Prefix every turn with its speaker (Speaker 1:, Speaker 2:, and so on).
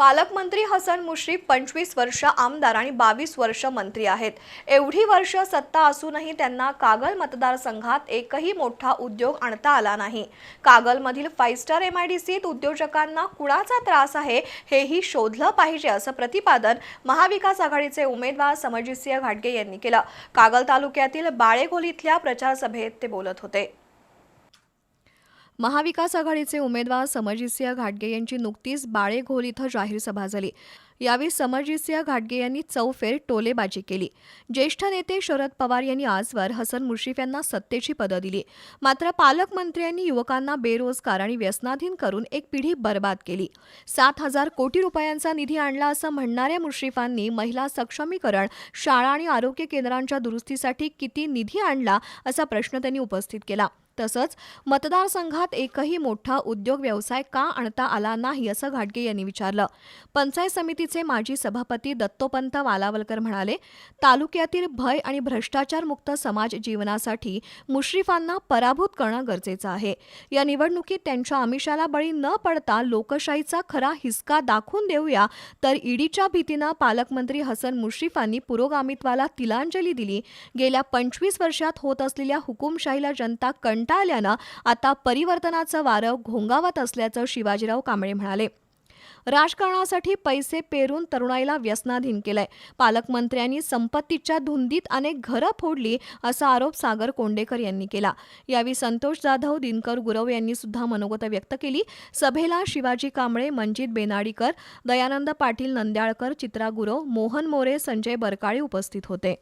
Speaker 1: पालकमंत्री हसन मुश्रीफ पंचवीस वर्ष आमदार आणि बावीस वर्ष मंत्री आहेत. एवढी वर्ष सत्ता असूनही त्यांना कागल मतदारसंघात एकही मोठा उद्योग आणता आला नाही. कागलमधील five star M I D सीत उद्योजकांना कुणाचा त्रास आहे हेही शोधलं पाहिजे असं प्रतिपादन महाविकास आघाडीचे उमेदवार समजितसिंह घाटगे यांनी केलं. कागल तालुक्यातील बाळेघोल इथल्या प्रचार सभेत ते बोलत होते. महाविकास आघाडीचे उमेदवार समरजितसिंह घाटगे यांची नुकतीच बाळेघोल इथं जाहीर सभा झाली. यावेळी समरजितसिंह घाटगे यांनी चौफेर टोलेबाजी केली. ज्येष्ठ नेते शरद पवार यांनी आजवर हसन मुश्रीफ यांना सत्तेची पदं दिली. मात्र पालकमंत्र्यांनी युवकांना बेरोजगार आणि व्यसनाधीन करून एक पिढी बर्बाद केली. सात हजार कोटी रुपयांचा निधी आणला असं म्हणणाऱ्या मुश्रीफांनी महिला सक्षमीकरण शाळा आणि आरोग्य केंद्रांच्या दुरुस्तीसाठी किती निधी आणला असा प्रश्न त्यांनी उपस्थित केला. तसंच मतदारसंघात एकही मोठा उद्योग व्यवसाय का आणता आला नाही असं घाटगे यांनी विचारलं. पंचायत समितीचे माजी सभापती दत्तोपंत वालावलकर म्हणाले तालुक्यातील भय आणि भ्रष्टाचारमुक्त समाज जीवनासाठी मुश्रीफांना पराभूत करणं गरजेचं आहे. या निवडणुकीत त्यांच्या आमिषाला बळी न पडता लोकशाहीचा खरा हिसका दाखवून देऊया तर ईडीच्या भीतीनं पालकमंत्री हसन मुश्रीफांनी पुरोगामित्वाला तिलांजली दिली. गेल्या पंचवीस वर्षात होत असलेल्या हुकुमशाहीला जनता कंट कंटाळल्यानं आता परिवर्तनाचं वारं घोंगावत असल्याचं शिवाजीराव कांबळे म्हणाले. राजकारणासाठी पैसे पेरून तरुणाईला व्यसनाधीन केलंय. पालकमंत्र्यांनी संपत्तीच्या धुंदीत अनेक घरं फोडली असा आरोप सागर कोंडेकर यांनी केला. यावेळी संतोष जाधव दिनकर गुरव यांनी सुद्धा मनोगत व्यक्त केली. सभेला शिवाजी कांबळे मंजित बेनाडीकर दयानंद पाटील नंद्याळकर चित्रा गुरव मोहन मोरे संजय बरकाळे उपस्थित होते.